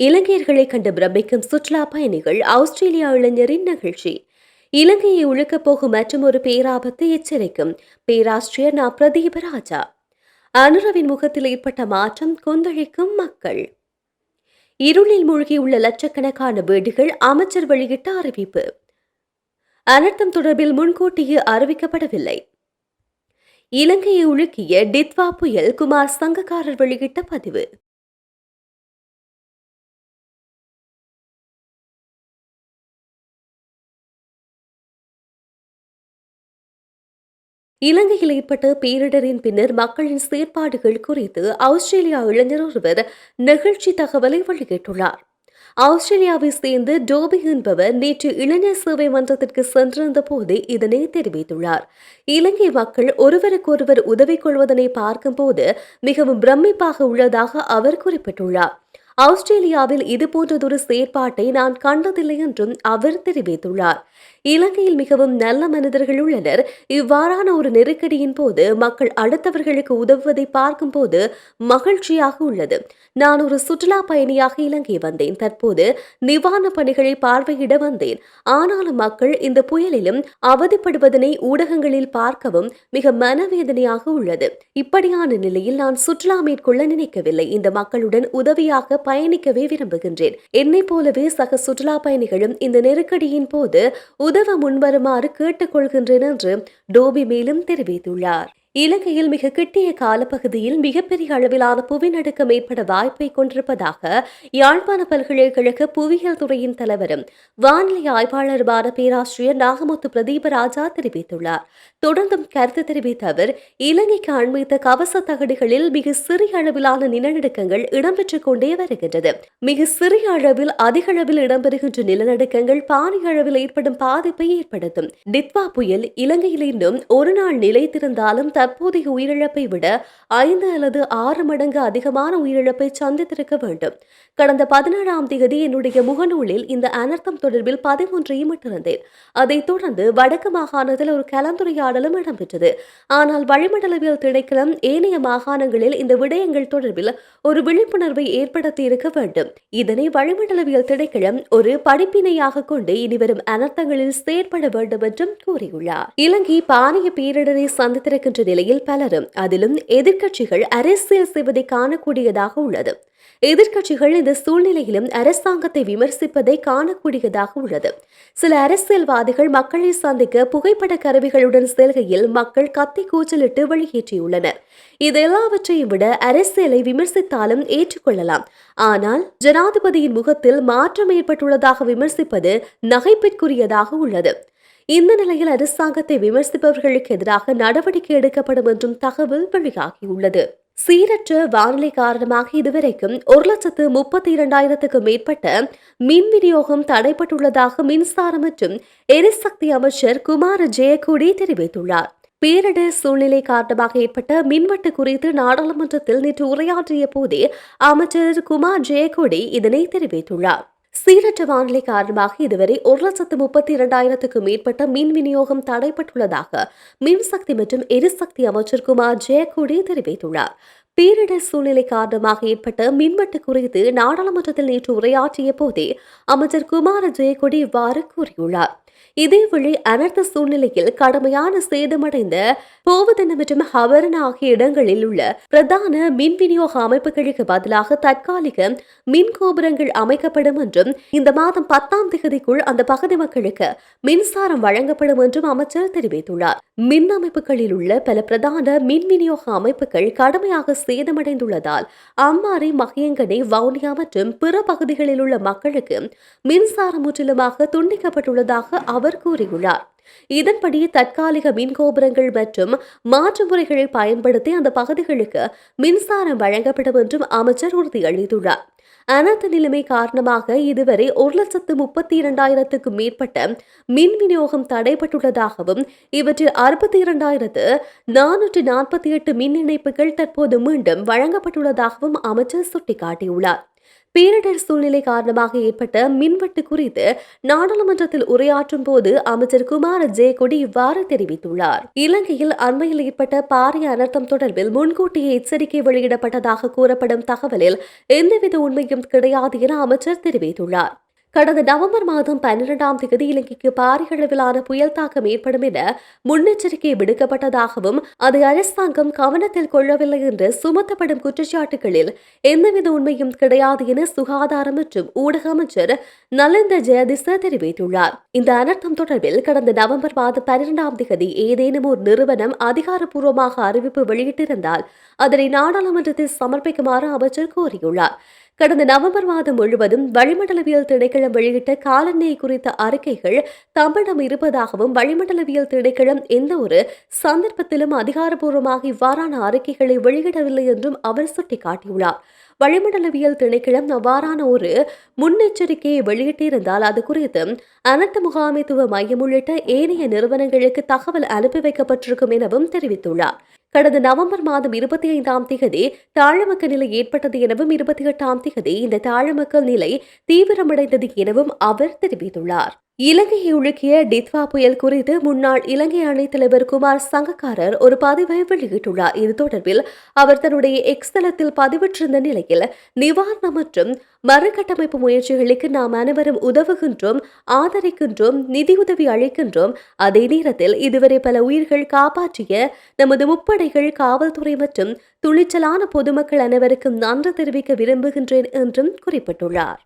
இலங்கையர்களை கண்டு பிரமிக்கும் சுற்றுலா பயணிகள் ஆஸ்திரேலியா இளைஞரின் நிகழ்ச்சி. இலங்கையை உழுக்கப் போகும் மற்றும் ஒரு பேராபத்தை எச்சரிக்கும் பேராசிரியர் நா. பிரதீப ராஜா. அனுரவின் முகத்தில் ஏற்பட்ட மாற்றம் கொந்தளிக்கும் மக்கள். இருளில் மூழ்கியுள்ள லட்சக்கணக்கான வீடுகள் அமைச்சர் வெளியிட்ட அறிவிப்பு. அனர்த்தம் தொடர்பில் முன்கூட்டியே அறிவிக்கப்படவில்லை. இலங்கையை உலுக்கிய டித்வா புயல் குமார் சங்கக்காரர் வெளியிட்ட பதிவு. இலங்கையில் ஏற்பட்ட பேரிடரின் பின்னர் மக்களின் செயற்பாடுகள் குறித்து ஆஸ்திரேலியா இளைஞர் ஒருவர் நெகிழ்ச்சி தகவலை வெளியிட்டுள்ளார். ஆஸ்திரேலியாவை சேர்ந்து டோபி என்பவர் நேற்று இளைஞர் சேவை மன்றத்திற்கு சென்றிருந்த போது இதனை தெரிவித்துள்ளார். இலங்கை மக்கள் ஒருவருக்கொருவர் உதவி கொள்வதனை பார்க்கும்போது மிகவும் பிரமிப்பாக உள்ளதாக அவர் குறிப்பிட்டுள்ளார். ஆஸ்திரேலியாவில் இதுபோன்றதொரு செயற்பாட்டை நான் கண்டதில்லை என்றும் அவர் தெரிவித்துள்ளார். இலங்கையில் மிகவும் நல்ல மனிதர்கள் உள்ளனர். இவ்வாறான ஒரு நெருக்கடியின் போது மக்கள் அடுத்தவர்களுக்கு உதவுவதை பார்க்கும்போது மகிழ்ச்சியாக உள்ளது. நான் ஒரு சுற்றுலா பயணியாக இலங்கை வந்தேன். தற்போது நிவாரண பணிகளை பார்வையிட வந்தேன். ஆனாலும் மக்கள் இந்த புயலிலும் அவதிப்படுவதனை ஊடகங்களில் பார்க்கவும் மிக மனவேதனையாக உள்ளது. இப்படியான நிலையில் நான் சுற்றுலா மேற்கொள்ள நினைக்கவில்லை. இந்த மக்களுடன் உதவியாக பயணிக்கவே விரும்புகின்றேன். என்னைப் போலவே சக சுற்றுலா பயணிகளும் இந்த நெருக்கடியின் போது உதவ முன்வருமாறு கேட்டுக்கொள்கின்றேன் என்று டோபி மேலும் தெரிவித்துள்ளார். இலங்கையில் மிக கிட்டிய காலப்பகுதியில் மிகப்பெரிய அளவிலான புவிநடுக்கம் ஏற்பட வாய்ப்பை கொண்டிருப்பதாக யாழ்ப்பாண பல்கலைக்கழக புவியியல் துறையின் தலைவரும் வானிலை ஆய்வாளருமான பேராசிரியர் நாகமுத்து பிரதீப ராஜா தெரிவித்துள்ளார். தொடர்ந்தும் கருத்து தெரிவித்த அவர் இலங்கைக்கு அண்மித்த கவச தகடுகளில் மிக சிறிய அளவிலான நிலநடுக்கங்கள் இடம்பெற்றுக் கொண்டே வருகின்றது. மிக சிறிய அளவில் அதிக அளவில் இடம்பெறுகின்ற நிலநடுக்கங்கள் பாரிய அளவில் ஏற்படும் பாதிப்பை ஏற்படுத்தும். டித்வா புயல் இலங்கையில் இன்னும் ஒரு நாள் நிலைத்திருந்தாலும் தற்போதைய உயிரிழப்பை விட ஐந்து அல்லது ஆறு மடங்கு அதிகமான உயிரிழப்பை சந்தித்திருக்க வேண்டும். கடந்த பதினேழாம் தேதி என்னுடைய முகநூலில் இந்த அனர்த்தம் தொடர்பில் பதிமூன்றையும் இட்டிருந்தேன். அதைத் தொடர்ந்து வடக்கு மாகாணத்தில் ஒரு கலந்துரையாடலும் இடம்பெற்றது. ஆனால் வளிமண்டலவியல் திணைக்களம் ஏனைய மாகாணங்களில் இந்த விடயங்கள் தொடர்பில் ஒரு விழிப்புணர்வை ஏற்படுத்தி இருக்க வேண்டும். இதனை வளிமண்டலவியல் திணைக்களம் ஒரு படிப்பினையாக கொண்டு இனிவரும் அனர்த்தங்களில் செயற்பட வேண்டும் என்றும் கூறியுள்ளார். இலங்கை பாரிய பேரிடரை சந்தித்திருக்கின்ற நிலையில் பலரும் அதிலும் எதிர்க்கட்சிகள் அரசியல் செய்வதை காணக்கூடியதாக உள்ளது. எதிர்க்கட்சிகள் இந்த சூழ்நிலையிலும் அரசாங்கத்தை விமர்சிப்பதை காணக்கூடியதாக உள்ளது. சில அரசியல்வாதிகள் மக்களை சந்திக்க புகைப்பட கருவிகளுடன் செல்கையில் மக்கள் கத்தி கூச்சலிட்டு வெளியேற்றியுள்ளனர். இது எல்லாவற்றையும் விட அரசியலை விமர்சித்தாலும் ஏற்றுக்கொள்ளலாம். ஆனால் ஜனாதிபதியின் முகத்தில் மாற்றம் ஏற்பட்டுள்ளதாக விமர்சிப்பது நகைப்பிற்குரியதாக உள்ளது. இந்த நிலையில் அரசாங்கத்தை விமர்சிப்பவர்களுக்கு எதிராக நடவடிக்கை எடுக்கப்படும் என்றும் தகவல் வெளியாகியுள்ளது. சீரற்ற வானிலை காரணமாக இதுவரைக்கும் ஒரு லட்சத்து முப்பத்தி இரண்டாயிரத்துக்கும் மேற்பட்ட மின் விநியோகம் தடைப்பட்டுள்ளதாக மின்சாரம் மற்றும் எரிசக்தி அமைச்சர் குமார ஜெயக்குடி தெரிவித்துள்ளார். பேரிடர் சூழ்நிலை காரணமாக ஏற்பட்ட மின்வெட்டு குறித்து நாடாளுமன்றத்தில் நேற்று உரையாற்றிய போதே அமைச்சர் குமார் ஜெயக்கொடி இதனை தெரிவித்துள்ளார். சீரற்ற வானிலை காரணமாக இதுவரை ஒரு லட்சத்து முப்பத்தி இரண்டாயிரத்துக்கும் மேற்பட்ட மின் விநியோகம் தடைப்பட்டுள்ளதாக மின்சக்தி மற்றும் எரிசக்தி அமைச்சர் குமார் ஜெயக்குடி தெரிவித்துள்ளார். பேரிடர் சூழ்நிலை காரணமாக ஏற்பட்ட மின்வெட்டு குறித்து நாடாளுமன்றத்தில் நேற்று உரையாற்றிய போதே அமைச்சர் குமார ஜெயக்குடி இவ்வாறு கூறியுள்ளார். இதேவேளை அனர்த்த சூழ்நிலையில் கடுமையான சேதமடைந்த போவதன மற்றும் ஹவரன் ஆகிய இடங்களில் உள்ள பிரதான மின் விநியோக அமைப்புகளுக்கு பதிலாக தற்காலிக மின் கோபுரங்கள் அமைக்கப்படும் என்றும் இந்த மாதம் பத்தாம் தேதிக்குள் அந்த பகுதி மக்களுக்கு மின்சாரம் வழங்கப்படும் என்றும் அமைச்சர் தெரிவித்துள்ளார். மின் அமைப்புகளில் உள்ள பல பிரதான மின் விநியோக அமைப்புகள் கடுமையாக சேதமடைந்துள்ளதால் அம்மாறை மகியங்கனை வவுனியா மற்றும் பிற பகுதிகளில் உள்ள மக்களுக்கு மின்சாரம் முற்றிலுமாக துண்டிக்கப்பட்டுள்ளதாக அவர் கூறியுள்ளார். இதன்படி தற்காலிக மின் கோபுரங்கள் மற்றும் மாற்று முறைகளை பயன்படுத்தி அந்த பகுதிகளுக்கு மின்சாரம் வழங்கப்படும் என்றும் அமைச்சர் உறுதியளித்துள்ளார். அனர்த்த நிலைமை காரணமாக இதுவரை ஒரு லட்சத்து முப்பத்தி இரண்டாயிரத்துக்கும் மேற்பட்ட மின் விநியோகம் தடைப்பட்டுள்ளதாகவும் இவற்றில் அறுபத்தி இரண்டாயிரத்து நானூற்று நாற்பத்தி எட்டு மின் இணைப்புகள் தற்போது மீண்டும் வழங்கப்பட்டுள்ளதாகவும் அமைச்சர் சுட்டிக்காட்டியுள்ளார். பேரிடர் சூழ்நிலை காரணமாக ஏற்பட்ட மின்வெட்டு குறித்து நாடாளுமன்றத்தில் உரையாற்றும் போது அமைச்சர் குமார ஜெயக்கொடி இவ்வாறு தெரிவித்துள்ளார். இலங்கையில் அண்மையில் ஏற்பட்ட பாரிய அனர்த்தம் தொடர்பில் முன்கூட்டியே எச்சரிக்கை வெளியிடப்பட்டதாக கூறப்படும் தகவலில் எந்தவித உண்மையும் கிடையாது என அமைச்சர் தெரிவித்துள்ளார். கடந்த நவம்பர் மாதம் பன்னிரெண்டாம் தேதி இலங்கைக்கு பாரிய அளவிலான புயல் தாக்கம் ஏற்படும் என முன்னெச்சரிக்கை விடுக்கப்பட்டதாகவும் அதை அரசாங்கம் கவனத்தில் கொள்ளவில்லை என்று சுமத்தப்படும் குற்றச்சாட்டுகளில் எந்தவித உண்மையும் கிடையாது என சுகாதாரம் மற்றும் ஊடக அமைச்சர் நலிந்த ஜெயதிச தெரிவித்துள்ளார். இந்த அனர்த்தம் தொடர்பில் கடந்த நவம்பர் மாதம் பன்னிரெண்டாம் தேதி ஏதேனும் ஒரு நிறுவனம் அதிகாரப்பூர்வமாக அறிவிப்பு வெளியிட்டிருந்தால் அதனை நாடாளுமன்றத்தில் சமர்ப்பிக்குமாறு அமைச்சர் கோரியுள்ளார். கடந்த நவம்பர் மாதம் முழுவதும் வளிமண்டலவியல் திணைக்களம் வெளியிட்ட காலநிலை குறித்த அறிக்கைகள் தம்மிடம் இருப்பதாகவும் வளிமண்டலவியல் திணைக்களம் எந்த ஒரு சந்தர்ப்பத்திலும் அதிகாரப்பூர்வமாக இவ்வாறான அறிக்கைகளை வெளியிடவில்லை என்றும் அவர் சுட்டிக்காட்டியுள்ளார். வளிமண்டலவியல் திணைக்களம் அவ்வாறான ஒரு முன்னெச்சரிக்கையை வெளியிட்டிருந்தால் அது குறித்து அனைத்த முகாமைத்துவ மையம் உள்ளிட்ட ஏனைய நிறுவனங்களுக்கு தகவல் அனுப்பி வைக்கப்பட்டிருக்கும் எனவும் தெரிவித்துள்ளார். கடந்த நவம்பர் மாதம் இருபத்தி ஐந்தாம் திகதி தாழமக்க நிலை ஏற்பட்டது எனவும் இருபத்தி எட்டாம் திகதி இந்த தாழமக்க நிலை தீவிரமடைந்தது எனவும் அவர் தெரிவித்துள்ளார். இலங்கையை உலுக்கிய டித்வா புயல் குறித்து முன்னாள் இலங்கை அணைத்தலைவர் குமார் சங்கக்காரர் ஒரு பதிவை வெளியிட்டுள்ளார். இது தொடர்பில் அவர் தன்னுடைய எக்ஸ் தளத்தில் பதிவிட்டிருந்த நிலையில் நிவாரணம் மற்றும் மறுகட்டமைப்பு முயற்சிகளுக்கு நாம் அனைவரும் உதவுகின்றோம் ஆதரிக்கின்றோம் நிதியுதவி அளிக்கின்றோம். அதே நேரத்தில் இதுவரை பல உயிர்கள் காப்பாற்றிய நமது முப்படைகள் காவல்துறை மற்றும் துணிச்சலான பொதுமக்கள் அனைவருக்கும் நன்றி தெரிவிக்க விரும்புகின்றேன் என்றும் குறிப்பிட்டுள்ளார்.